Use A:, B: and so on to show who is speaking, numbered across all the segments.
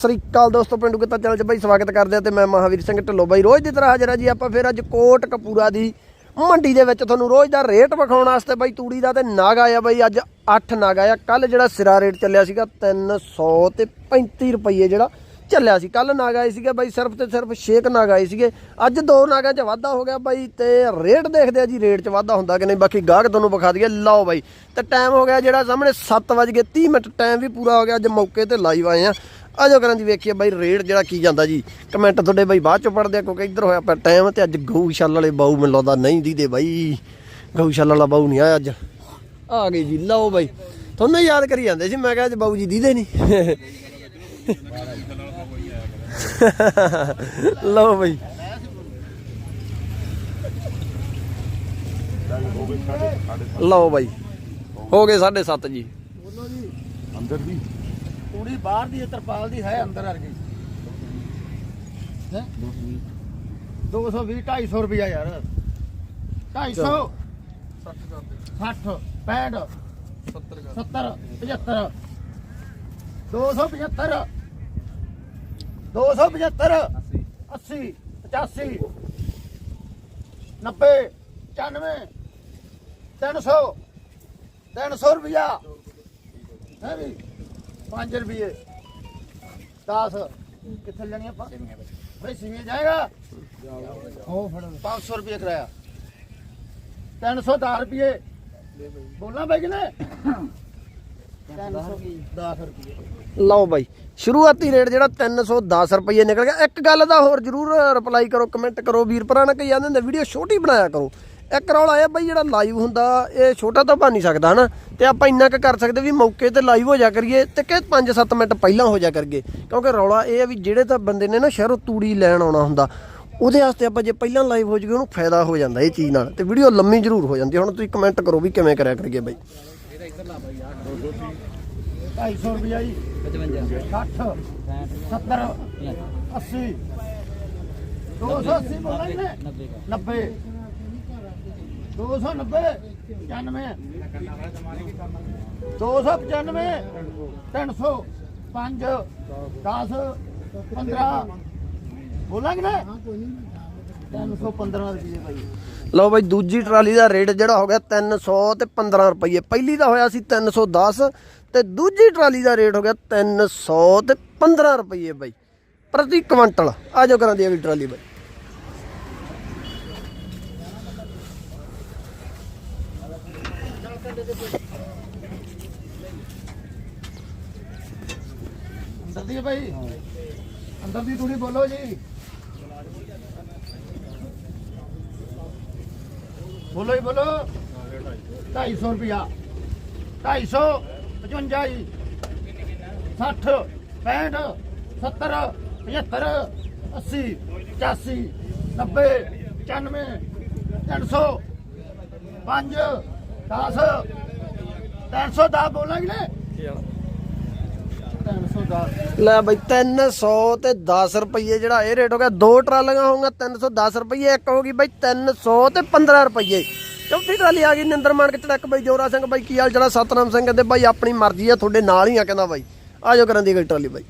A: ਸਤਿ ਸ੍ਰੀ ਅਕਾਲ ਦੋਸਤੋ, ਪਿੰਡੂ ਕਿਤਾ ਚੱਲ ਚ ਬਾਈ ਸਵਾਗਤ ਕਰਦੇ ਆ ਤੇ ਮੈਂ ਮਹਾਵੀਰ ਸਿੰਘ ਢਿੱਲੋਂ ਬਾਈ। ਰੋਜ਼ ਦੀ ਤਰ੍ਹਾਂ ਹਾਜ਼ਰ ਆ ਜੀ, ਆਪਾਂ ਫਿਰ ਅੱਜ ਕੋਟ ਕਪੂਰਾ ਦੀ ਮੰਡੀ ਦੇ ਵਿੱਚ ਤੁਹਾਨੂੰ ਰੋਜ਼ ਦਾ ਰੇਟ ਵਿਖਾਉਣ ਵਾਸਤੇ ਬਾਈ, ਤੂੜੀ ਦਾ ਤੇ ਨਾਗ ਆਇਆ ਬਾਈ, ਅੱਜ 8 ਨਾਗ ਆਇਆ। ਕੱਲ ਜਿਹੜਾ ਸਿਰਾ ਰੇਟ ਚੱਲਿਆ ਸੀਗਾ 300 ਤੇ 35 ਰੁਪਏ ਜਿਹੜਾ ਚੱਲਿਆ ਸੀ। ਕੱਲ ਨਾਗ ਆਏ ਸੀਗੇ ਬਾਈ, ਸਿਰਫ ਤੇ ਸਿਰਫ 6 ਨਾਗ ਆਏ ਸੀਗੇ। ਅੱਜ ਦੋ ਨਾਗਾਂ 'ਚ ਵਾਧਾ ਹੋ ਗਿਆ ਬਾਈ ਤੇ ਰੇਟ ਦੇਖਦੇ ਆ ਜੀ, ਰੇਟ 'ਚ ਵਾਧਾ ਹੁੰਦਾ ਕਿ ਨਹੀਂ। ਬਾਕੀ ਗਾਹਕ ਤੁਹਾਨੂੰ ਵਿਖਾ ਦਈਏ, ਲਓ ਬਾਈ। ਤੇ ਟਾਈਮ ਹੋ ਗਿਆ ਜਿਹੜਾ ਸਾਹਮਣੇ 7:30 ਮਿੰਟ ਟਾਈਮ ਵੀ ਪੂਰਾ ਹੋ ਗਿਆ। ਅੱਜ ਮੌਕੇ ਤੇ ਲਾਈਵ ਆਏ ਆ ਆਜੋ ਕਰਾਂ ਜੀ, ਵੇਖੀਏ ਬਾਈ ਰੇਟ ਜਿਹੜਾ ਕੀ ਜਾਂਦਾ ਜੀ। ਕਮੈਂਟ ਤੁਹਾਡੇ ਬਾਈ ਬਾਅਦ ਚੋਂ ਪੜਦੇ ਆ, ਕਿਉਂਕਿ ਇੱਧਰ ਹੋਇਆ ਪਿਆ ਟਾਈਮ ਤੇ ਅੱਜ ਗਊਸ਼ਾਲਾ ਵਾਲੇ ਬਾਊ ਮੈਨੂੰ ਲੱਗਦਾ ਨਹੀਂ ਦੀਦੇ ਬਾਈ। ਗਊਸ਼ਾਲਾ ਵਾਲਾ ਬਾਊ ਨਹੀਂ ਆਇਆ ਅੱਜ। ਆ ਗਏ ਜੀ, ਲਓ ਬਾਈ। ਤੁਹਾਨੂੰ ਯਾਦ ਕਰੀ ਜਾਂਦੇ ਸੀ, ਮੈਂ ਕਿਹਾ ਅੱਜ ਬਾਊ ਜੀ ਦੀਦੇ ਨਹੀਂ। ਲਓ ਬਾਈ। ਲਓ ਬਾਈ। ਹੋ ਗਏ 7:30 ਜੀ।
B: ਅੰਦਰ ਦੀ
C: ਤੂੜੀ ਬਾਹਰ ਦੀ ਹੈ, ਤਰਪਾਲ ਦੀ ਹੈ ਅੰਦਰ ਆ ਗਈ। ਹੈ? 220 250 ਰੁਪਿਆ ਯਾਰ। 250 60 65 70 75 275 275 80 85 90 95 300 300 ਰੁਪਿਆ ਹੈ ਵੀ? 5 ਰੁਪਏ 10 ਕਿੱਥੇ ਲੈਣੀ ਆਪਾਂ? ਬਈ ਸਿੰਗੇ ਜਾਏਗਾ? ਉਹ ਫੜ 500 ਰੁਪਏ ਕਰਾਇਆ। 310 ਰੁਪਏ ਬੋਲਾਂ ਬਾਈ ਕਿਨੇ 310 ਰੁਪਏ
A: ਲਓ ਬਾਈ, ਸ਼ੁਰੂਆਤੀ ਰੇਟ ਜਿਹੜਾ 310 ਰੁਪਏ ਨਿਕਲ ਗਿਆ। ਇੱਕ ਗੱਲ ਦਾ ਹੋਰ ਜਰੂਰ ਰਿਪਲਾਈ ਕਰੋ ਕਮੈਂਟ ਕਰੋ। ਵੀਰ ਭਰਾ ਨੇ ਕਈ ਜਾਂਦੇ ਹੁੰਦੇ, ਵੀਡੀਓ ਛੋਟੀ ਬਣਾਇਆ ਕਰੋ। ਇੱਕ ਰੌਲਾ ਇਹ ਬਾਈ ਜਿਹੜਾ ਲਾਈਵ ਹੁੰਦਾ, ਇਹ ਛੋਟਾ ਤਾਂ ਬਣ ਨਹੀਂ ਸਕਦਾ, ਹਨਾ? ਤੇ ਆਪਾਂ ਇੰਨਾ ਕੁ ਕਰ ਸਕਦੇ ਵੀ ਮੌਕੇ ਤੇ ਲਾਈਵ ਹੋ ਜਾ ਕਰੀਏ ਤੇ ਕਿ 5-7 ਮਿੰਟ ਪਹਿਲਾਂ ਹੋ ਜਾ ਕਰੀਏ। ਕਿਉਂਕਿ ਰੌਲਾ ਇਹ ਆ ਵੀ ਜਿਹੜੇ ਤਾਂ ਬੰਦੇ ਨੇ ਨਾ ਸ਼ਹਿਰੋਂ ਤੂੜੀ ਲੈਣ ਆਉਣਾ ਹੁੰਦਾ, ਉਹਦੇ ਵਾਸਤੇ ਆਪਾਂ ਜੇ ਪਹਿਲਾਂ ਲਾਈਵ ਹੋ ਜਾਈਏ ਉਹਨੂੰ ਫਾਇਦਾ ਹੋ ਜਾਂਦਾ ਇਹ ਚੀਜ਼ ਨਾਲ। ਤੇ ਵੀਡੀਓ ਲੰਮੀ ਜ਼ਰੂਰ ਹੋ ਜਾਂਦੀ ਹੁਣ ਤੁਸੀਂ ਕਮੈਂਟ ਕਰੋ ਵੀ ਕਿਵੇਂ ਕਰਿਆ ਕਰੀਏ ਬਾਈ।
C: 250 ਰੁਪਿਆ ਜੀ। 55 60 70 80 280 ਬੋਲਾਂ ਕਿਨੇ 90 290 295 300 5 10 15 ਬੋਲਾਂ ਕਿਨੇ? 315 ਰੁਪਏ ਭਾਈ।
A: ਲਓ ਬਾਈ, ਦੂਜੀ ਟਰਾਲੀ ਦਾ ਰੇਟ ਜਿਹੜਾ ਹੋ ਗਿਆ 300 ਤੇ 15 ਰੁਪਏ। ਪਹਿਲੀ ਦਾ ਹੋਇਆ ਸੀ 310 ਤੇ ਦੂਜੀ ਟਰਾਲੀ ਦਾ ਰੇਟ ਹੋ ਗਿਆ 300 ਤੇ 15 ਰੁਪਏ ਬਾਈ ਪ੍ਰਤੀ ਕੁਇੰਟਲ। ਆ ਜਾਓ ਕਰਾਂ ਦੀ ਅਗਲੀ ਟਰਾਲੀ ਬਾਈ।
C: ਅੰਦਰ ਦੀ ਹੈ ਭਾਈ ਅੰਦਰ ਦੀ ਤੂੜੀ ਬੋਲੋ ਜੀ। ਬੋਲੋ ਜੀ, ਬੋਲੋ। 250 ਰੁਪਿਆ 250 55 ਜੀ। 60 65 70 75 80 85 90 95 300 5 10 310 ਬੋਲਾਂਗੇ ਨੇ 310
A: ਲੈ ਬਾਈ 300 ਤੇ 10 ਰੁਪਏ ਜਿਹੜਾ ਇਹ ਰੇਟ ਹੋ ਗਿਆ, ਦੋ ਟਰਾਲੀਆਂ ਹੋਊਗਾ 310 ਰੁਪਏ ਇੱਕ ਹੋਗੀ ਗਈ ਬਾਈ 300 ਤੇ 15 ਰੁਪਏ ਚੌਥੀ ਟਰਾਲੀ ਆ ਗਈ, ਨਿੰਦਰ ਮਾਨਕ ਚੜਕ ਬਾਈ, ਜੋਰਾ ਸਿੰਘ ਬਾਈ, ਕੀ ਹਾਲ ਜਿਹੜਾ ਸਤਨਾਮ ਸਿੰਘ ਕਹਿੰਦੇ, ਬਾਈ ਆਪਣੀ ਮਰਜ਼ੀ ਆ, ਤੁਹਾਡੇ ਨਾਲ ਹੀ ਆ, ਕਹਿੰਦਾ ਬਾਈ। ਆ ਜਾਓ ਕਰਨ ਦੀ ਅਗਲੀ ਟਰਾਲੀ ਬਾਈ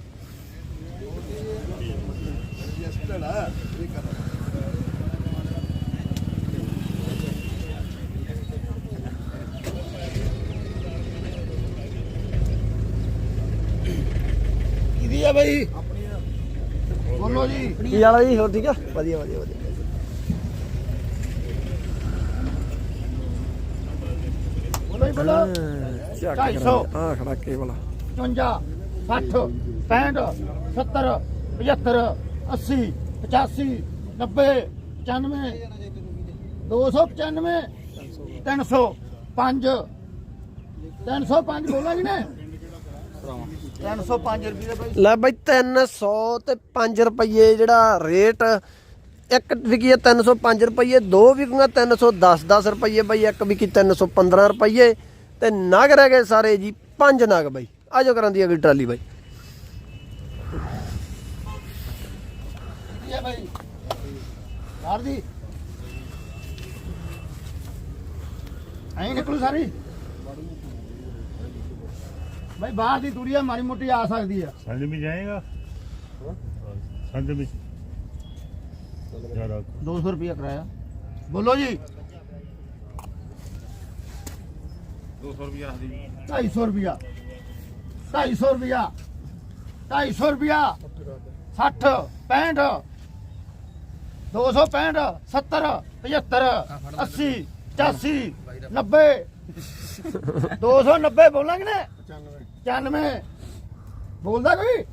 C: ਕਿਹਦੀ ਆ ਬਾਈ। ਬੋਲੋ ਜੀ।
A: ਕੀ ਹਾਲ ਆ ਜੀ ਹੋਰ ਠੀਕ ਆ? ਵਧੀਆ ਵਧੀਆ ਵਧੀਆ।
C: ਬੋਲੋ ਜੀ ਬੋਲੋ। ਢਾਈ ਸੌ।
A: ਆ ਖੜਾ ਕੇ ਵਾਲਾ
C: 55 60 65 70 75 80 85 90 95 295 300 5 305 ਬੋਲਾਂ ਜੀ ਨੇ? 305 ਰੁਪਏ ਭਾਈ
A: ਲੈ ਬਾਈ 300 ਤੇ 5 ਰੁਪਏ ਜਿਹੜਾ ਰੇਟ ਇੱਕ ਵਿਕੀ ਹੈ 305 ਰੁਪਏ ਦੋ ਵਿਕੂਗਾ 310 10 ਰੁਪਏ ਬਾਈ ਇੱਕ ਵਿਕੀ 315 ਰੁਪਏ ਤੇ ਨਗ ਰਹਿ ਗਏ ਸਾਰੇ ਜੀ ਪੰਜ ਨਗ ਬਾਈ। ਆਜੋ ਕਰਾਂ ਦੀ ਅਗਲੀ ਟਰਾਲੀ ਬਾਈ।
C: ਇਹ ਭਾਈ ਯਾਰ ਦੀ ਐਂ ਨਿਕਲੂ ਸਾਰੀ। भाई बाहर की दूरी हमारी मोटी आ सकती है
B: संज में जाएगा संज में दो
C: सौ रुपया किराया बोलो जी
B: दो सौ रुपया
C: ढाई सौ रुपया ढाई सौ रुपया ढाई सौ रुपया सठ पैंठ दो सौ पैंठ सत्तर पचहत्तर अस्सी पचासी नब्बे दो सौ नब्बे बोलांगे ना 95 ਬੋਲਦਾ ਕੋਈ?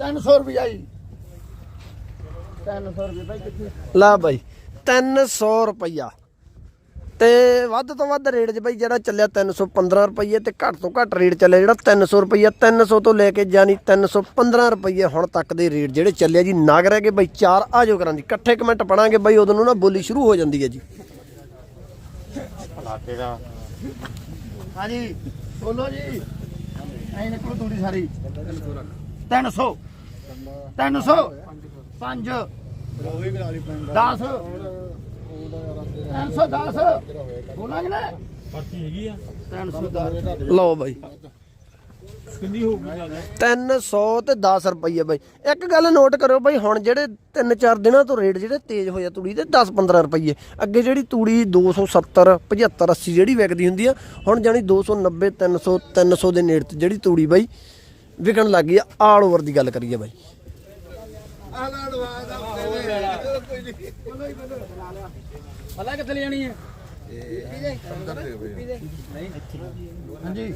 C: 300 ਰੁਪਿਆ ਜੀ। 300 ਰੁਪਏ ਭਾਈ ਕਿੱਥੇ?
A: ਲਾ ਬਾਈ 300 ਰੁਪਈਆ। ਤੇ ਵੱਧ ਤੋਂ ਵੱਧ ਰੇਟ 'ਚ ਬਾਈ ਜਿਹੜਾ ਚੱਲਿਆ 315 ਰੁਪਈਏ ਤੇ ਘੱਟ ਤੋਂ ਘੱਟ ਰੇਟ ਚੱਲਿਆ ਜਿਹੜਾ 300 ਰੁਪਈਆ 300 ਤੋਂ ਲੈ ਕੇ ਜਾਨੀ 315 ਰੁਪਈਏ ਹੁਣ ਤੱਕ ਦੇ ਰੇਟ ਜਿਹੜੇ ਚੱਲਿਆ ਜੀ। ਨਾਗ ਰਹਿ ਗਏ ਬਾਈ ਚਾਰ ਆਜੋ ਕਰਾਂ ਦੀ। ਇਕੱਠੇ ਕਮੈਂਟ ਪੜਾਂਗੇ ਬਾਈ ਉਦੋਂ ਨੂੰ ਨਾ ਬੋਲੀ ਸ਼ੁਰੂ ਹੋ ਜਾਂਦੀ ਹੈ ਜੀ।
C: ਹਾਂਜੀ ਬੋਲੋ ਜੀ। ਐ ਨਿਕਲੋ ਸਾਰੀ। 300 300 5 10 310 ਬੋਲਾਂਗੇ ਨਾ?
B: ਪਰਚੀ ਹੈਗੀ ਆ।
C: 310
A: ਲਓ ਬਾਈ।
B: ਕਿੰਨੀ ਹੋਊਗੀ
A: 300 ਤੇ 10 ਰੁਪਈਏ ਬਾਈ। ਇੱਕ ਗੱਲ ਨੋਟ ਕਰਿਓ ਬਾਈ ਹੁਣ ਜਿਹੜੇ 3-4 ਦਿਨਾਂ ਤੋਂ ਰੇਟ ਜਿਹੜੇ ਤੇਜ਼ ਹੋਇਆ ਤੂੜੀ ਦੇ 10-15 ਰੁਪਈਏ। ਅੱਗੇ ਜਿਹੜੀ ਤੂੜੀ 270 75 80 ਜਿਹੜੀ ਵਿਕਦੀ ਹੁੰਦੀ ਆ ਹੁਣ ਜਾਨੀ 290 300 300 ਦੇ ਨੇੜੇ ਤੇ ਜਿਹੜੀ ਤੂੜੀ ਬਾਈ ਵਿਕਣ ਲੱਗ ਗਈ ਆ ਆਲ ਓਵਰ ਦੀ ਗੱਲ ਕਰੀਏ ਬਾਈ।
C: ਪਤਾ ਕਿੱਥੇ ਲੈ ਜਾਣੀ ਹੈ ਹਾਂਜੀ ਹਾਂਜੀ।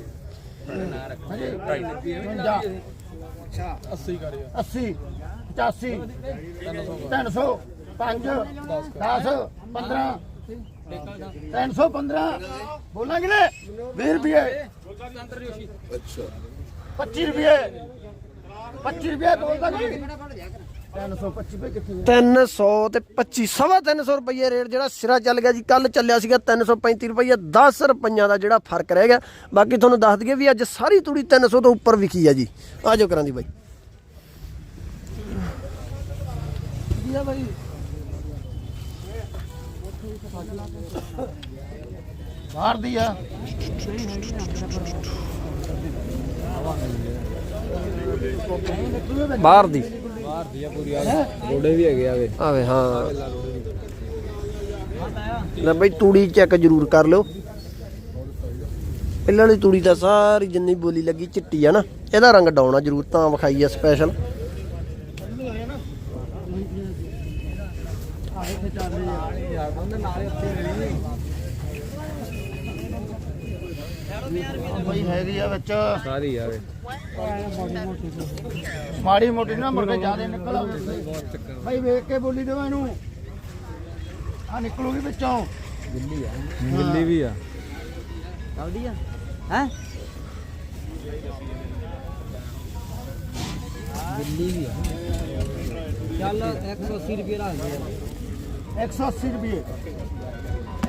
C: 80 ਕਰ 80 85 300 5 10 15 315 ਬੋਲਾਂਗੇ ਨਾ 20 ਰੁਪਏ। 25 ਰੁਪਏ। 25 ਰੁਪਏ ਬੋਲਦਾ ਕੋਈ? 325 ਰੁਪਏ ਕਿੱਥੇ
A: 300 ਤੇ 25 ਸਵਾ 300 ਰੁਪਏ ਰੇਟ ਜਿਹੜਾ ਸਿਰਾ ਚੱਲ ਗਿਆ ਜੀ। ਕੱਲ ਚੱਲਿਆ ਸੀਗਾ 335 ਰੁਪਏ 10 ਰੁਪਈਆਂ ਦਾ ਜਿਹੜਾ ਫ਼ਰਕ ਰਹਿ ਗਿਆ। ਬਾਕੀ ਤੁਹਾਨੂੰ ਦੱਸ ਦਈਏ ਵੀ ਅੱਜ ਸਾਰੀ ਤੂੜੀ 300 ਤੋਂ ਉੱਪਰ ਵਿਕੀ ਆ ਜੀ। ਆਜੋ ਕਰਾਂ ਦੀ ਬਾਈ।
C: ਭਾਈ ਬਾਹਰ ਦੀ ਆ।
A: ਬਾਹਰ ਦੀ।
D: ਗੋਡੇ ਵੀ ਹੈਗੇ ਆਵੇ
A: ਆਵੇ ਹਾਂ। ਲੈ ਬਈ ਤੂੜੀ ਚੈੱਕ ਜ਼ਰੂਰ ਕਰ ਲਿਓ। ਪਹਿਲਾਂ ਵਾਲੀ ਤੂੜੀ ਤਾਂ ਸਾਰੀ ਜਿੰਨੀ ਬੋਲੀ ਲੱਗੀ ਚਿੱਟੀ ਆ ਨਾ ਇਹਦਾ ਰੰਗ ਡਾਉਣਾ ਜ਼ਰੂਰ ਤਾਂ ਵਿਖਾਈ ਆ ਸਪੈਸ਼ਲ
C: ਭਾਈ ਹੈਗੀ ਆ ਵਿੱਚ।
D: ਸਾਰੀ ਆਵੇ
C: ਮਾੜੀ ਮੋਟੀ ਨਾ ਮੁਰਗੇ ਜਿਆਦੇ ਨਿਕਲ ਆਵੇ। ਭਾਈ ਵੇਖ ਕੇ ਬੋਲੀ ਦੇਵਾ ਇਹਨੂੰ। ਆ ਨਿਕਲੂਗੀ ਵਿੱਚੋਂ।
D: ਗਿੱਲੀ ਵੀ ਆ।
E: ਚੱਲਦੀ ਆ। ਹੈ? ਦਿੱਲੀ ਵੀ ਆ। ਚੱਲ 180 ਰੁਪਏ ਰੱਖ ਦੇ।
C: 180 ਰੁਪਏ।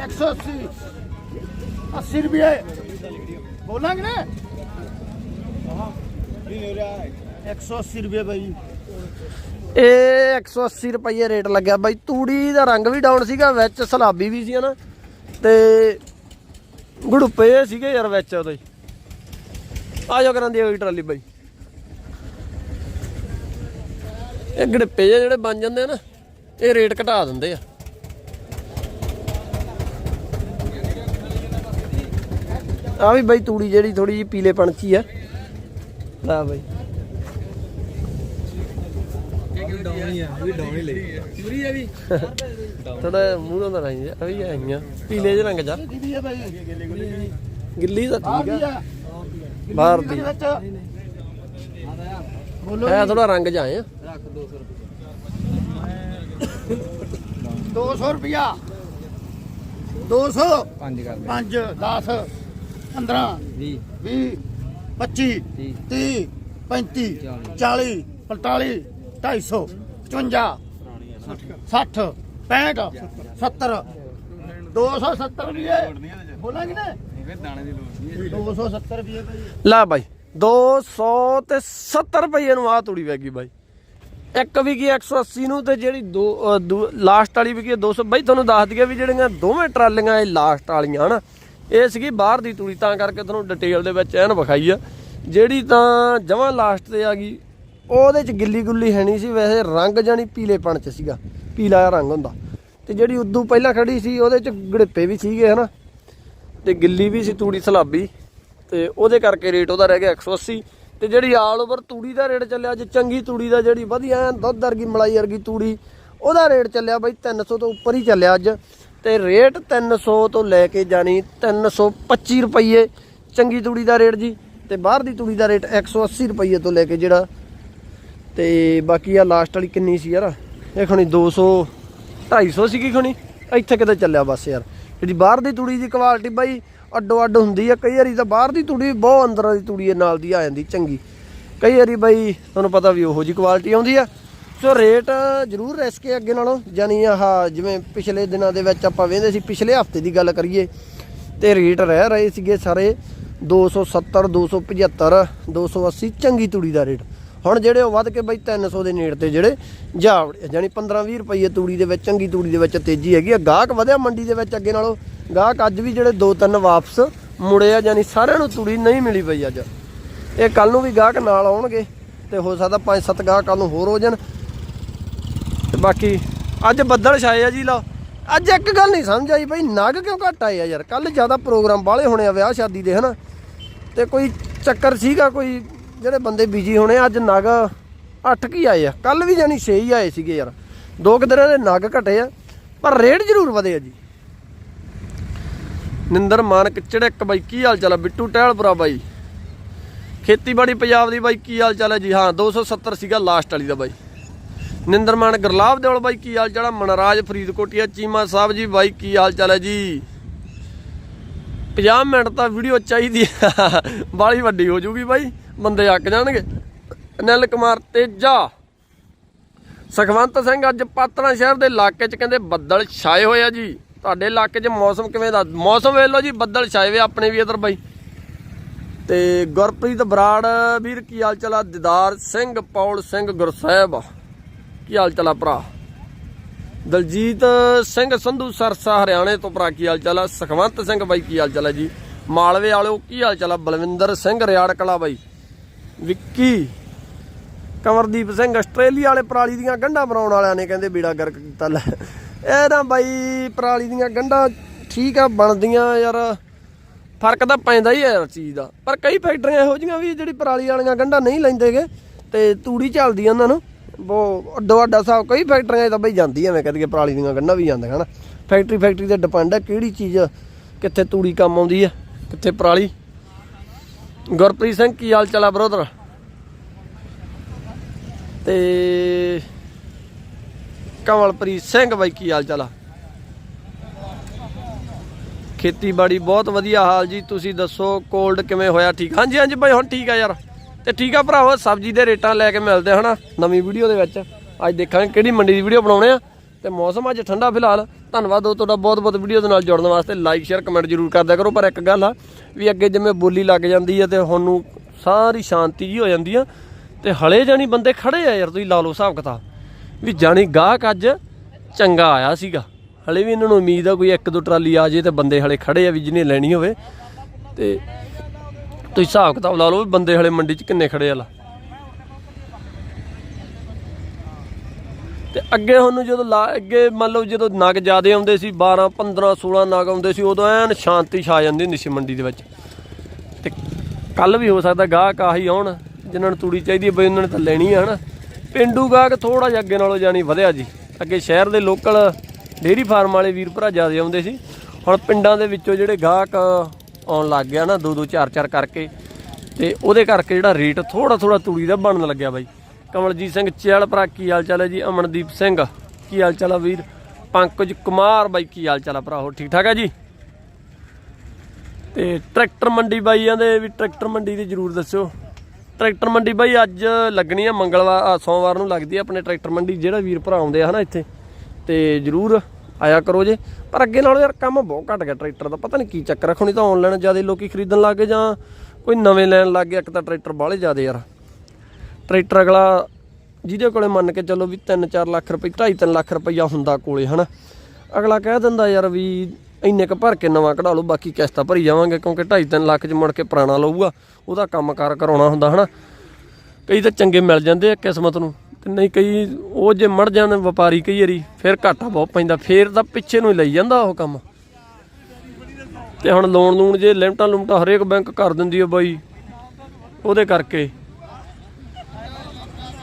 C: 180 80 ਰੁਪਏ ਬੋਲਾਂਗੇ ਨਾ 180 ਰੁਪਏ ਭਾਈ
A: ਇਹ 180 ਰੁਪਏ ਰੇਟ ਲੱਗਿਆ ਬਾਈ ਤੂੜੀ ਦਾ ਰੰਗ ਵੀ ਡਾਊਨ ਸੀਗਾ ਵਿੱਚ ਸਲਾਬੀ ਵੀ ਸੀ ਨਾ ਤੇ ਗੜੁੱਪੇ ਸੀਗੇ ਯਾਰ ਵਿੱਚ ਉਹਦੇ ਆ ਜਾਓ ਕਰਾਂ ਦੀ ਅਗਲੀ ਟਰਾਲੀ ਬਾਈ ਇਹ ਗੜੁੱਪੇ ਜਿਹੇ ਜਿਹੜੇ ਬਣ ਜਾਂਦੇ ਆ ਨਾ ਇਹ ਰੇਟ ਘਟਾ ਦਿੰਦੇ ਆ ਆ ਵੀ ਬਾਈ ਤੂੜੀ ਜਿਹੜੀ ਥੋੜੀ ਜਿਹੀ ਪੀਲੇ ਪੰਚੀ ਆ। ਲੈ ਬਾਈ।
D: ਡਾਉਣੀ ਆ ਵੀ ਡਾਉਣੀ ਲਈ ਚੂਰੀ ਆ ਵੀ
A: ਥੋੜਾ ਮੂੰਹ ਦਾ ਨਹੀਂ ਆ ਵੀ ਆਈਆਂ। ਪੀਲੇ ਜਿਹੇ ਰੰਗ ਜਾ ਗਿੱਲੀ ਤਾਂ ਠੀਕ ਆ। ਬਾਹਰ ਦੀ। ਐ ਥੋੜਾ ਰੰਗ ਜਾ ਆਏ ਆ।
E: ਰੱਖ 200 ਰੁਪਏ
C: 200 ਰੁਪਿਆ 200
D: ਪੰਜ ਕਰ
C: 5 10 15
E: 20
C: 20 25 30 35 40 45 250 55 60 65 70 270 ਰੁਪਏ ਬੋਲਾਂਗੇ ਨਾ
D: ਦਾਣੇ ਦੀ ਲੋੜ
C: 270 ਰੁਪਏ ਭਾਈ।
A: ਲੈ ਬਾਈ 200 ਤੇ 70 ਰੁਪਏ ਨੂੰ ਆ ਤੂੜੀ ਵੈਗੀ ਬਾਈ। ਇੱਕ ਵੀ ਕੀ 180 ਨੂੰ ਤੇ ਜਿਹੜੀ ਦੋ ਲਾਸਟ ਵਾਲੀ ਵੀ ਕੀ 200 ਬਾਈ ਤੁਹਾਨੂੰ ਦੱਸ ਦਈਏ ਵੀ ਜਿਹੜੀਆਂ ਦੋਵੇਂ ਟਰਾਲੀਆਂ ਇਹ ਲਾਸਟ ਵਾਲੀਆਂ ਹਨਾ? ਇਹ ਸੀਗੀ ਬਾਹਰ ਦੀ ਤੂੜੀ, ਤਾਂ ਕਰਕੇ ਤੁਹਾਨੂੰ ਡਿਟੇਲ ਦੇ ਵਿੱਚ ਐਨ ਵਿਖਾਈ ਆ। ਜਿਹੜੀ ਤਾਂ ਜਮਾਂ ਲਾਸਟ ਤੇ ਆ ਗਈ, ਉਹਦੇ ਚ ਗਿੱਲੀ ਗੁੱਲੀ ਹੈ ਨਹੀਂ ਸੀ, ਵੈਸੇ ਰੰਗ ਜਾਨੀ ਪੀਲੇਪਣ ਚ ਸੀਗਾ, ਪੀਲਾ ਰੰਗ ਹੁੰਦਾ। ਤੇ ਜਿਹੜੀ ਉਦੋਂ ਪਹਿਲਾਂ ਖੜੀ ਸੀ, ਉਹਦੇ ਚ ਗੜੇਪੇ ਵੀ ਸੀਗੇ, ਹਨਾ? ਤੇ ਗਿੱਲੀ ਵੀ ਸੀ, ਤੂੜੀ ਸਲਾਬੀ। ਤੇ ਉਹਦੇ ਕਰਕੇ ਰੇਟ ਉਹਦਾ ਰਹਿ ਗਿਆ 180 ਤੇ ਜਿਹੜੀ ਆਲ ਓਵਰ ਤੂੜੀ ਦਾ ਰੇਟ ਚੱਲਿਆ ਅੱਜ ਚੰਗੀ ਤੂੜੀ ਦਾ ਜਿਹੜੀ ਵਧੀਆ ਦੁੱਧ ਵਰਗੀ ਮਲਾਈ ਵਰਗੀ ਤੂੜੀ, ਉਹਦਾ ਰੇਟ ਚੱਲਿਆ ਬਾਈ 300 ਤੋਂ ਉੱਪਰ ਹੀ ਚੱਲਿਆ ਅੱਜ। ਤੇ ਰੇਟ 300 ਤੋਂ ਲੈ ਕੇ ਜਾਣੀ 325 ਰੁਪਏ ਚੰਗੀ ਤੂੜੀ ਦਾ ਰੇਟ ਜੀ। ਤੇ ਬਾਹਰ ਦੀ ਤੂੜੀ ਦਾ ਰੇਟ 180 ਰੁਪਏ ਤੋਂ ਲੈ ਕੇ ਜਿਹੜਾ। ਤੇ ਬਾਕੀ ਆ ਲਾਸਟ ਵਾਲੀ ਕਿੰਨੀ ਸੀ ਯਾਰ? ਇਹ ਖਣੀ 200 250 ਸੀਗੀ ਖਣੀ। ਇੱਥੇ ਕਿਤੇ ਚੱਲਿਆ ਬਸ ਯਾਰ। ਜਿਹੜੀ ਬਾਹਰ ਦੀ ਤੂੜੀ ਦੀ ਕੁਆਲਿਟੀ ਬਾਈ, ਅੱਡੋ ਅੱਡ ਹੁੰਦੀ ਆ। ਕਈ ਵਾਰੀ ਤਾਂ ਬਾਹਰ ਦੀ ਤੂੜੀ ਬਹੁਤ ਅੰਦਰ ਦੀ ਤੂੜੀ ਇਹ ਨਾਲ ਦੀ ਆ ਜਾਂਦੀ, ਚੰਗੀ। ਕਈ ਵਾਰੀ ਬਾਈ, ਤੁਹਾਨੂੰ ਪਤਾ ਵੀ ਉਹੋ ਜੀ ਕੁਆਲਿਟੀ ਆਉਂਦੀ ਆ। ਸੋ ਰੇਟ uh, ਜ਼ਰੂਰ ਰਿਸਕੇ ਅੱਗੇ ਨਾਲੋਂ। ਜਾਨੀ ਆਹ ਜਿਵੇਂ ਪਿਛਲੇ ਦਿਨਾਂ ਦੇ ਵਿੱਚ ਆਪਾਂ ਵੇਖਦੇ ਸੀ, ਪਿਛਲੇ ਹਫ਼ਤੇ ਦੀ ਗੱਲ ਕਰੀਏ, ਤੇ ਰੇਟ ਰਹਿ ਰਹੇ ਸੀਗੇ ਸਾਰੇ 270 275 280 ਚੰਗੀ ਤੂੜੀ ਦਾ ਰੇਟ ਹੁਣ ਜਿਹੜੇ ਉਹ ਵੱਧ ਕੇ ਬਈ 300 ਦੇ ਨੇੜ ਤੇ ਜਿਹੜੇ ਜਾਵੜੇ ਜਾਨੀ 15 20 ਰੁਪਏ ਤੂੜੀ ਦੇ ਵਿੱਚ, ਚੰਗੀ ਤੂੜੀ ਦੇ ਵਿੱਚ ਤੇਜ਼ੀ ਹੈਗੀ ਆ। ਗਾਹਕ ਵਧਿਆ ਮੰਡੀ ਦੇ ਵਿੱਚ ਅੱਗੇ ਨਾਲੋਂ। ਗਾਹਕ ਅੱਜ ਵੀ ਜਿਹੜੇ ਦੋ ਤਿੰਨ ਵਾਪਸ ਮੁੜੇ ਆ ਜਾਨੀ ਸਾਰਿਆਂ ਨੂੰ ਤੂੜੀ ਨਹੀਂ ਮਿਲੀ ਪਈ ਅੱਜ। ਇਹ ਕੱਲ ਨੂੰ ਵੀ ਗਾਹਕ ਨਾਲ ਆਉਣਗੇ, ਤੇ ਹੋ ਸਕਦਾ ਪੰਜ ਸੱਤ ਗਾਹਕ ਕੱਲ ਨੂੰ ਹੋਰ ਹੋ ਜਾਣ। ਤੇ ਬਾਕੀ ਅੱਜ ਬੱਦਲ ਛਾਏ ਆ ਜੀ, ਲਓ। ਅੱਜ ਇੱਕ ਗੱਲ ਨਹੀਂ ਸਮਝ ਆਈ ਬਈ, ਨਗ ਕਿਉਂ ਘੱਟ ਆਏ ਆ ਯਾਰ? ਕੱਲ ਜ਼ਿਆਦਾ ਪ੍ਰੋਗਰਾਮ ਬਾਲੇ ਹੋਣੇ ਆ ਵਿਆਹ ਸ਼ਾਦੀ ਦੇ, ਹਨਾ? ਤੇ ਕੋਈ ਚੱਕਰ ਸੀਗਾ, ਕੋਈ ਜਿਹੜੇ ਬੰਦੇ ਬਿਜ਼ੀ ਹੋਣੇ ਅੱਜ ਨਗ 8 ਕੀ ਆਏ ਆ? ਕੱਲ ਵੀ ਜਾਨੀ 6 ਹੀ ਆਏ ਸੀਗੇ ਯਾਰ। ਦੋ ਕੁ ਦਿਨਾਂ ਦੇ ਨਗ ਘਟੇ ਆ, ਪਰ ਰੇਟ ਜ਼ਰੂਰ ਵਧੇ ਆ ਜੀ। ਨਿੰਦਰ ਮਾਨਕ ਚੜਕ ਬਾਈ, ਕੀ ਹਾਲ ਚਾਲ ਆ? ਬਿੱਟੂ ਟਹਿਲਪੁਰਾ ਬਾਈ। ਖੇਤੀਬਾੜੀ ਪੰਜਾਬ ਦੀ ਬਾਈ, ਕੀ ਹਾਲ ਚਾਲ ਹੈ ਜੀ? ਹਾਂ 270 ਸੀਗਾ ਲਾਸਟ ਵਾਲੀ ਦਾ ਬਾਈ। ਨਿੰਦਰਮਾਨ ਗਰਲਾਬ ਦੇਵਲ ਬਾਈ ਕੀ ਹਾਲ ਚਾਲ ਹੈ ਮਨਰਾਜ ਫਰੀਦਕੋਟੀਆ, ਚੀਮਾ ਸਾਹਿਬ ਜੀ, ਬਾਈ ਕੀ ਹਾਲ ਚਾਲ ਹੈ ਜੀ? 50 ਮਿੰਟ ਤਾਂ ਵੀਡੀਓ ਚਾਹੀਦੀ ਹੈ ਬਾਲੀ ਵੱਡੀ ਹੋ ਜੂਗੀ ਬਾਈ, ਬੰਦੇ ਅੱਕ ਜਾਣਗੇ। ਅਨਿਲ ਕੁਮਾਰ ਤੇਜਾ। ਸੁਖਵੰਤ ਸਿੰਘ ਅੱਜ ਪਾਤਣਾ ਸ਼ਹਿਰ ਦੇ ਇਲਾਕੇ 'ਚ ਕਹਿੰਦੇ ਬੱਦਲ ਛਾਏ ਹੋਏ ਆ ਜੀ। ਤੁਹਾਡੇ ਇਲਾਕੇ 'ਚ ਮੌਸਮ ਕਿਵੇਂ ਦਾ? ਮੌਸਮ ਵੇਖ ਲਓ ਜੀ, ਬੱਦਲ ਛਾਏ ਹੋਏ ਆਪਣੇ ਵੀ ਇਧਰ ਬਾਈ। ਤੇ ਗੁਰਪ੍ਰੀਤ ਬਰਾੜ, ਵੀਰ ਕੀ ਹਾਲ ਚਾਲ ਆ? ਦਿਦਾਰ ਸਿੰਘ, ਪੌਲ ਸਿੰਘ, ਗੁਰਸਾਹਿਬ। ਕੀ ਹਾਲ ਚਾਲ ਆ ਭਰਾ? ਦਲਜੀਤ ਸਿੰਘ ਸੰਧੂ ਸਰਸਾ ਹਰਿਆਣੇ ਤੋਂ ਭਰਾ, ਕੀ ਹਾਲ ਚਾਲ ਆ? ਸੁਖਵੰਤ ਸਿੰਘ ਬਾਈ, ਕੀ ਹਾਲ ਚਾਲ ਆ ਜੀ? ਮਾਲਵੇ ਵਾਲਿਓ, ਕੀ ਹਾਲ ਚਾਲ ਆ? ਬਲਵਿੰਦਰ ਸਿੰਘ ਰਿਆੜ ਕਲਾ ਬਾਈ। ਵਿੱਕੀ, ਕਮਰਦੀਪ ਸਿੰਘ ਆਸਟ੍ਰੇਲੀਆ ਵਾਲੇ ਪਰਾਲੀ ਦੀਆਂ ਗੰਢਾਂ ਬਣਾਉਣ ਵਾਲਿਆਂ ਨੇ ਕਹਿੰਦੇ ਬੀੜਾ ਗਰਕ ਕੀਤਾ ਲੈ। ਇਹ ਤਾਂ ਬਾਈ, ਪਰਾਲੀ ਦੀਆਂ ਗੰਢਾਂ ਠੀਕ ਆ, ਬਣਦੀਆਂ ਯਾਰ। ਫ਼ਰਕ ਤਾਂ ਪੈਂਦਾ ਹੀ ਹੈ ਚੀਜ਼ ਦਾ। ਪਰ ਕਈ ਫੈਕਟਰੀਆਂ ਇਹੋ ਜਿਹੀਆਂ ਵੀ ਜਿਹੜੀ ਪਰਾਲੀ ਵਾਲੀਆਂ ਗੰਢਾਂ ਨਹੀਂ ਲੈਂਦੇਗੇ ਤੇ ਤੂੜੀ ਚੱਲਦੀ ਉਹਨਾਂ ਨੂੰ। ਉਹ ਅੱਡੋ ਅੱਡਾ ਹਿਸਾਬ ਕਈ ਫੈਕਟਰੀਆਂ 'ਚ ਤਾਂ ਬਈ ਜਾਂਦੀ ਐਵੇਂ ਕਹਦੇ ਪਰਾਲੀ ਦੀਆਂ ਗੰਢਾਂ ਵੀ ਜਾਂਦਾ ਹਨਾ? ਫੈਕਟਰੀ ਫੈਕਟਰੀ ਤੇ ਡਿਪੈਂਡ ਹੈ ਕਿਹੜੀ ਚੀਜ਼, ਕਿੱਥੇ ਤੂੜੀ ਕੰਮ ਆਉਂਦੀ ਹੈ ਕਿੱਥੇ ਪਰਾਲੀ। ਗੁਰਪ੍ਰੀਤ ਸਿੰਘ, ਕੀ ਹਾਲ ਚਾਲ ਆ ਬ੍ਰਦਰ ਤੇ ਕਮਲਪ੍ਰੀਤ ਸਿੰਘ ਬਾਈ, ਕੀ ਹਾਲ ਚਾਲ ਆ? ਖੇਤੀਬਾੜੀ ਬਹੁਤ ਵਧੀਆ ਹਾਲ ਜੀ, ਤੁਸੀਂ ਦੱਸੋ ਕੋਲਡ ਕਿਵੇਂ ਹੋਇਆ? ਠੀਕ? ਹਾਂਜੀ ਹਾਂਜੀ ਬਾਈ, ਹੁਣ ਠੀਕ ਆ ਯਾਰ। ਤੇ ਠੀਕ ਆ ਭਰਾਵੋ, ਸਬਜ਼ੀ ਦੇ ਰੇਟਾਂ ਲੈ ਕੇ ਮਿਲਦੇ ਹਨਾ, ਨਵੀਂ ਵੀਡੀਓ ਦੇ ਵਿੱਚ। ਅੱਜ ਦੇਖਾਂਗੇ ਕਿਹੜੀ ਮੰਡੀ ਦੀ ਵੀਡੀਓ ਬਣਾਉਣੇ ਆ। ਤੇ ਮੌਸਮ ਅੱਜ ਠੰਡਾ ਫਿਲਹਾਲ। ਧੰਨਵਾਦ ਦੋ ਤੁਹਾਡਾ ਬਹੁਤ ਬਹੁਤ ਵੀਡੀਓ ਦੇ ਨਾਲ ਜੁੜਨ ਵਾਸਤੇ। ਲਾਈਕ ਸ਼ੇਅਰ ਕਮੈਂਟ ਜ਼ਰੂਰ ਕਰਦਿਆ ਕਰੋ। ਪਰ ਇੱਕ ਗੱਲ ਆ, ਵੀ ਅੱਗੇ ਜਿਵੇਂ ਬੋਲੀ ਲੱਗ ਜਾਂਦੀ ਆ ਤੇ ਹੁਣ ਨੂੰ ਸਾਰੀ ਸ਼ਾਂਤੀ ਜੀ ਹੋ ਜਾਂਦੀ ਆ। ਤੇ ਹਲੇ ਜਾਣੀ ਬੰਦੇ ਖੜੇ ਆ ਯਾਰ, ਤੁਸੀਂ ਲਾ ਲਓ ਹਿਸਾਬ ਕਿਤਾਬ। ਵੀ ਜਾਣੀ ਗਾਹਕ ਅੱਜ ਚੰਗਾ ਆਇਆ ਸੀਗਾ। ਹਲੇ ਵੀ ਇਹਨਾਂ ਨੂੰ ਉਮੀਦ ਆ ਕੋਈ ਇੱਕ ਦੋ ਟਰਾਲੀ ਆ ਜੇ ਤੇ ਬੰਦੇ ਹਲੇ ਖੜੇ ਆ ਵੀ ਜਿਹਨੇ ਲੈਣੀ ਹੋਵੇ। ਤੇ ਤੁਸੀਂ ਹਿਸਾਬ ਕਿਤਾਬ ਲਾ ਲਓ ਵੀ ਬੰਦੇ ਹਲੇ ਮੰਡੀ 'ਚ ਕਿੰਨੇ ਖੜੇ ਆ ਲਾ। ਤੇ ਅੱਗੇ ਹੁਣ ਜਦੋਂ ਲਾ, ਅੱਗੇ ਮੰਨ ਲਓ ਜਦੋਂ ਨਗ ਜ਼ਿਆਦੇ ਆਉਂਦੇ ਸੀ 12 15 16 ਨਗ ਆਉਂਦੇ ਸੀ, ਉਦੋਂ ਐਨ ਸ਼ਾਂਤੀ ਛਾ ਜਾਂਦੀ ਹੁੰਦੀ ਸੀ ਮੰਡੀ ਦੇ ਵਿੱਚ। ਤੇ ਕੱਲ ਵੀ ਹੋ ਸਕਦਾ ਗਾਹਕ ਆਹੀ ਆਉਣ, ਜਿਨ੍ਹਾਂ ਨੂੰ ਤੂੜੀ ਚਾਹੀਦੀ ਹੈ, ਬਈ ਉਹਨਾਂ ਨੇ ਤਾਂ ਲੈਣੀ ਹੈ ਹਨਾ। ਪਿੰਡੂ ਗਾਹਕ ਥੋੜਾ ਜਿਹਾ ਅੱਗੇ ਨਾਲੋਂ ਜਾਣੀ ਵਧਿਆ ਜੀ। ਅੱਗੇ ਸ਼ਹਿਰ ਦੇ ਲੋਕਲ ਡੇਰੀ ਫਾਰਮ ਵਾਲੇ ਵੀਰ ਭਰਾ ਜ਼ਿਆਦਾ ਆਉਂਦੇ ਸੀ। ਹੁਣ ਪਿੰਡਾਂ ਦੇ ਵਿੱਚੋਂ ਜਿਹੜੇ ਗਾਹਕ ਆਉਣ ਲੱਗ ਗਿਆ ਨਾ ਦੋ ਦੋ ਚਾਰ ਚਾਰ ਕਰਕੇ। ਤੇ ਉਹਦੇ ਕਰਕੇ ਜਿਹੜਾ ਰੇਟ ਥੋੜਾ ਥੋੜਾ ਤੂੜੀ ਦਾ ਬਣਨ ਲੱਗਿਆ ਬਾਈ। ਕਮਲਜੀਤ ਸਿੰਘ ਚਿਆਲ ਭਰਾ, ਕੀ ਹਾਲ ਚਾਲ ਹੈ ਜੀ? ਅਮਨਦੀਪ ਸਿੰਘ, ਕੀ ਹਾਲ ਚਾਲ ਹੈ ਵੀਰ? ਪੰਕਜ ਕੁਮਾਰ ਬਾਈ, ਕੀ ਹਾਲ ਚਾਲ ਹੈ ਭਰਾ? ਹੋ ਠੀਕ ਠਾਕ ਹੈ ਜੀ? ਤੇ ਟਰੈਕਟਰ ਮੰਡੀ ਬਾਈ ਜਾਂਦੇ ਵੀ ਟਰੈਕਟਰ ਮੰਡੀ ਦੀ ਜਰੂਰ ਦੱਸਿਓ। ਟਰੈਕਟਰ ਮੰਡੀ ਬਾਈ ਅੱਜ ਲੱਗਣੀ ਆ, ਮੰਗਲਵਾਰ ਸੋਮਵਾਰ ਨੂੰ ਲੱਗਦੀ ਆ ਆਪਣੇ ਟਰੈਕਟਰ ਮੰਡੀ, ਜਿਹੜਾ ਵੀਰ ਭਰਾ ਆਉਂਦੇ ਆ ਹਨਾ ਇੱਥੇ। ਤੇ ਜਰੂਰ ਆਇਆ ਕਰੋ ਜੇ। ਪਰ ਅੱਗੇ ਨਾਲੋਂ ਯਾਰ ਕੰਮ ਬਹੁਤ ਘਟ ਗਿਆ ਟਰੈਕਟਰ ਦਾ। ਪਤਾ ਨਹੀਂ ਕੀ ਚੱਕਰ ਰੱਖਣੀ ਤਾਂ ਆਨਲਾਈਨ ਜ਼ਿਆਦਾ ਲੋਕੀ ਖਰੀਦਣ ਲੱਗ ਗਏ ਜਾਂ ਕੋਈ ਨਵੇਂ ਲੈਣ ਲੱਗ ਗਏ ਇੱਕ ਤਾਂ ਟਰੈਕਟਰ ਬਾਹਲੇ ਜ਼ਿਆਦਾ ਯਾਰ। ਟਰੈਕਟਰ ਅਗਲਾ ਜਿਹਦੇ ਕੋਲੇ ਮੰਨ ਕੇ ਚੱਲੋ ਵੀ 3-4 ਲੱਖ ਰੁਪਏ 2.5-3 ਲੱਖ ਰੁਪਈਆ ਹੁੰਦਾ ਕੋਲੇ, ਹਨਾ। ਅਗਲਾ ਕਹਿ ਦਿੰਦਾ ਯਾਰ ਵੀ ਇੰਨੇ ਕ ਭਰ ਕੇ ਨਵਾਂ ਕਢਾ ਲਓ, ਬਾਕੀ ਕਿਸ਼ਤਾਂ ਭਰੀ ਜਾਵਾਂਗੇ ਕਿਉਂਕਿ 2.5-3 ਲੱਖ ਚ ਮੁੜ ਕੇ ਪੁਰਾਣਾ ਲਊਗਾ। ਉਹਦਾ ਕੰਮ ਕਾਰ ਕਰਾਉਣਾ ਹੁੰਦਾ, ਹਨਾ। ਕਈ ਤਾਂ ਚੰਗੇ ਮਿਲ ਜਾਂਦੇ ਆ ਕਿਸਮਤ ਨੂੰ। ਤੇ ਨਹੀਂ ਕਈ ਉਹ ਜੇ ਮੜ ਜਾਣ ਵਪਾਰੀ ਕਈ ਵਾਰੀ ਫਿਰ ਘਾਟਾ ਬਹੁਤ ਪੈਂਦਾ, ਫੇਰ ਤਾਂ ਪਿੱਛੇ ਨੂੰ ਹੀ ਲਈ ਜਾਂਦਾ ਉਹ ਕੰਮ। ਤੇ ਹੁਣ ਲੋਨ ਲੂਣ ਜੇ ਲਿਮਟਾਂ ਲੁਮਟਾਂ ਹਰੇਕ ਬੈਂਕ ਕਰ ਦਿੰਦੀ ਆ ਬਾਈ, ਉਹਦੇ ਕਰਕੇ।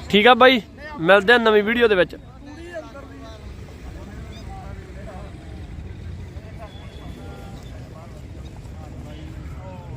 A: ਠੀਕ ਆ ਬਾਈ, ਮਿਲਦੇ ਆ ਨਵੀਂ ਵੀਡੀਓ ਦੇ ਵਿੱਚ।